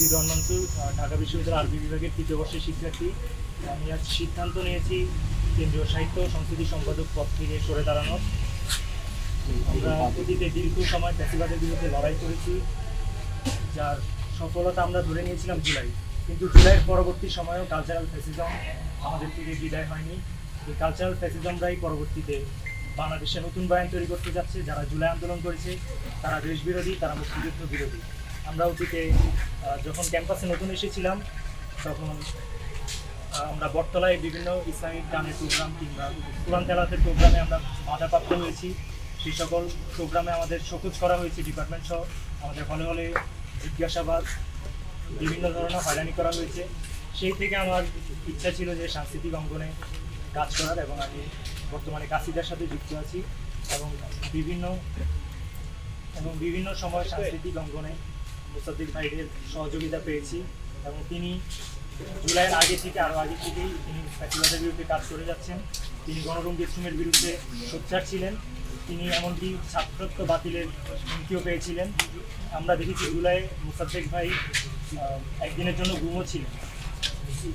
বিদ্যান মনসুর ঢাকা বিশ্ববিদ্যালয় আরবি বিভাগের তৃতীয় বর্ষের শিক্ষার্থী। আমি আজ সিদ্ধান্ত নিয়েছি কেন্দ্রীয় সাহিত্য সংস্কৃতি সম্পাদক পদ থেকে সরে দাঁড়ানোর আমরা অতীতে দীর্ঘ সময় ফ্যাসিবাদের বিরুদ্ধে লড়াই করেছি, যার সফলতা আমরা ধরে নিয়েছিলাম জুলাই। কিন্তু জুলাইয়ের পরবর্তী সময়েও কালচারাল ফ্যাসিজম আমাদের থেকে বিদায় হয়নি। এই কালচারাল ফ্যাসিজমরাই পরবর্তীতে বাংলাদেশে নতুন বয়ান তৈরি করতে যাচ্ছে। যারা জুলাই আন্দোলন করেছে, তারা দেশ বিরোধী তারা মুক্তিযুদ্ধ বিরোধী। আমরা অতীতে যখন ক্যাম্পাসে নতুন এসেছিলাম, তখন আমরা বটতলায় বিভিন্ন ইসলামিক গানের প্রোগ্রাম কিংবা কোরআন তেলাতের প্রোগ্রামে আমরা বাধাপ্রাপ্ত হয়েছি। সেই সকল প্রোগ্রামে আমাদের সকুজ করা হয়েছে ডিপার্টমেন্ট সহ। আমাদের হলে হলে জিজ্ঞাসাবাদ, বিভিন্ন ধরনের হয়রানি করা হয়েছে। সেই থেকে আমার ইচ্ছা ছিল যে সাংস্কৃতিক অঙ্গনে কাজ করার এবং আমি বর্তমানে কাশিদার সাথে যুক্ত আছি এবং বিভিন্ন এবং বিভিন্ন সময় সাংস্কৃতিক অঙ্গনে মুসাদ্দিক ভাইদের সহযোগিতা পেয়েছি এবং তিনি জুলাইয়ের আগে থেকে আরও আগে থেকেই তিনি ফ্যাসিবাদের বিরুদ্ধে কাজ করে যাচ্ছেন। তিনি গণরঙ্গী ইসলামের বিরুদ্ধে সোচ্চার ছিলেন। তিনি এমনকি ছাত্রত্ব বাতিলের হুমকিও পেয়েছিলেন। আমরা দেখেছি জুলাই মুসাদ্দেক ভাই একদিনের জন্য গুমও ছিলেন।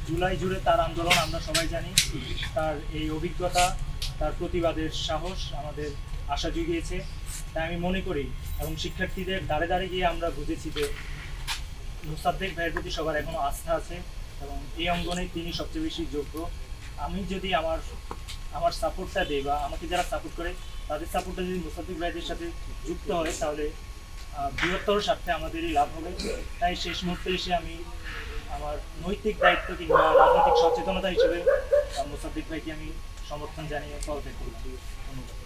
জুলাই জুড়ে তার আন্দোলন আমরা সবাই জানি। তার এই অভিজ্ঞতা, তার প্রতিবাদের সাহস আমাদের আশা জুগিয়েছে। তাই আমি মনে করি এবং শিক্ষার্থীদের দাঁড়ে দাঁড়ে গিয়ে আমরা বুঝেছি যে মুসাদ্দেক ভাইয়ের প্রতি সবার এখনও আস্থা আছে এবং এই অঙ্গনে তিনি সবচেয়ে বেশি যোগ্য। আমি যদি আমার আমার সাপোর্টটা দিই বা আমাকে যারা সাপোর্ট করে, তাদের সাপোর্টটা যদি মুসাদ্দিক ভাইদের সাথে যুক্ত হয়, তাহলে বৃহত্তর স্বার্থে আমাদেরই লাভ হবে। তাই শেষ মুহূর্তে এসে আমি আমার নৈতিক দায়িত্ব কিংবা রাজনৈতিক সচেতনতা হিসেবে মুসাদ্দিক ভাইকে আমি সমর্থন জানিয়ে পদত্যাগ করলাম। ধন্যবাদ।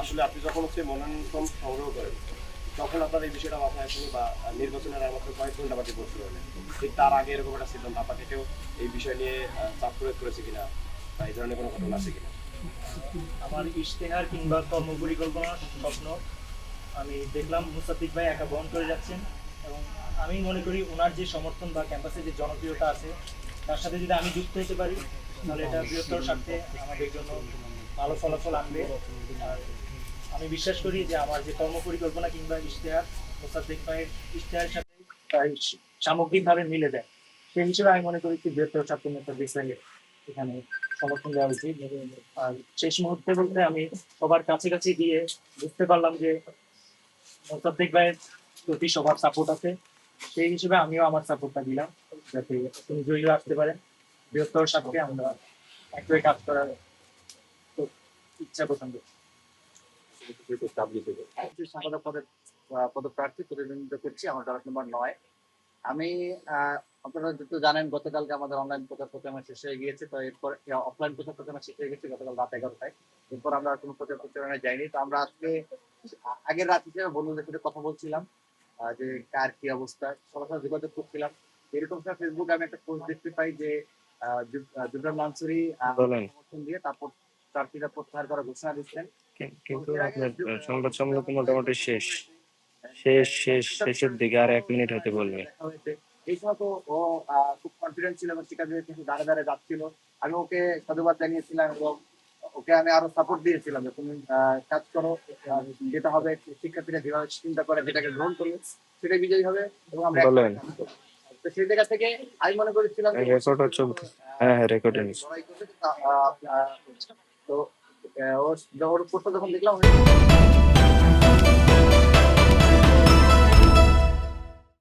আসলে আপনি যখন হচ্ছে মনোনয়ন সংগ্রহ করেন, তখন আপনার এই বিষয়টা মাথায় আসেনি বা নির্বাচনের আর কয়েক ঘণ্টা বাকি হলেন ঠিক তার আগে এরকম একটা সিদ্ধান্ত আপনাকে কেউ এই বিষয় নিয়ে চাপ প্রয়োগ করেছে কিনা বা এই ধরনের কোনো ঘটনা আছে কিনা? আমার ইশতেহার কিংবা কর্ম পরিকল্পনা স্বপ্ন। আমি দেখলাম মুসাদ্দিক ভাই একা বহন করে যাচ্ছেন এবং আমি মনে করি ওনার যে সমর্থন বা ক্যাম্পাসে যে জনপ্রিয়তা আছে, তার সাথে যদি আমি যুক্ত হতে পারি, তাহলে এটা বৃহত্তর স্বার্থে আমাদের জন্য ভালো ফলাফল আনবে। আর আমি বিশ্বাস করি যে আমার যে কর্ম পরিকল্পনা কিংবা ইশতেহার, মুসাদ্দিক ভাইয়ের ইশতেহারের সাথে সামগ্রিকভাবে মিলে দেয় সেই হিসেবে আমি মনে করি কি বৃহত্তর ছাত্র নেতা বিষয়ে এখানে সমর্থন দেওয়া উচিত আর শেষ মুহূর্তে বলতে আমি সবার কাছাকাছি গিয়ে বুঝতে পারলাম যে ভাইয়ের প্রতি সবার সাপোর্ট আছে। সেই হিসেবে আমিও আমার সাপোর্টটা দিলাম যাতে জয়ী আসতে বৃহত্তর স্বার্থে আমরা একই কাজ করার ইচ্ছা পছন্দ পদপ্রার্থী প্রতিদ্বন্দ্বিত করছি, আমার ডলার নম্বর নয়। আমি আপনারা যেহেতু জানেন গতকালকে আমাদের অনলাইন প্রচার প্রচারণা শেষ হয়ে গিয়েছে। তো এরপর অফলাইন প্রচার প্রচারণা শেষ হয়ে গেছে গতকাল রাত এগারোটায়। এরপর আমরা কোনো প্রচার প্রচারণায় যাইনি। তো আমরা আজকে আগের রাত হিসেবে বন্ধুদের সাথে কথা বলছিলাম যে কার কি অবস্থা। সবার সাথে যোগাযোগ করছিলাম। এরকম সময় ফেসবুকে আমি একটা পোস্ট দেখতে পাই যে জুবরান মানসুরি সমর্থন দিয়ে তারপর প্রার্থীরা প্রত্যাহার করার ঘোষণা দিচ্ছেন। কিন্তু আপনার সংবাদ সম্মেলন মোটামুটি শেষ। শেষ শেষ শেষের দিকে আর এক মিনিট হতে বলবে। এই সময় তো ও খুব কনফিডেন্ট ছিল এবং শিক্ষার্থীদের কিন্তু দাঁড়ে দাঁড়ে যাচ্ছিল। আমি ওকে সাধুবাদ জানিয়েছিলাম এবং ওকে আমি আরও সাপোর্ট দিয়েছিলাম যে তুমি কাজ করো যেটা হবে শিক্ষার্থীরা যেভাবে চিন্তা করে যেটাকে গ্রহণ করবে সেটাই বিজয়ী হবে এবং আমরা। তো সেই জায়গা থেকে আমি মনে করেছিলাম রেকর্ড হচ্ছে হ্যাঁ হ্যাঁ রেকর্ডিং তা- ওর ওর পোস্টটা যখন দেখলাম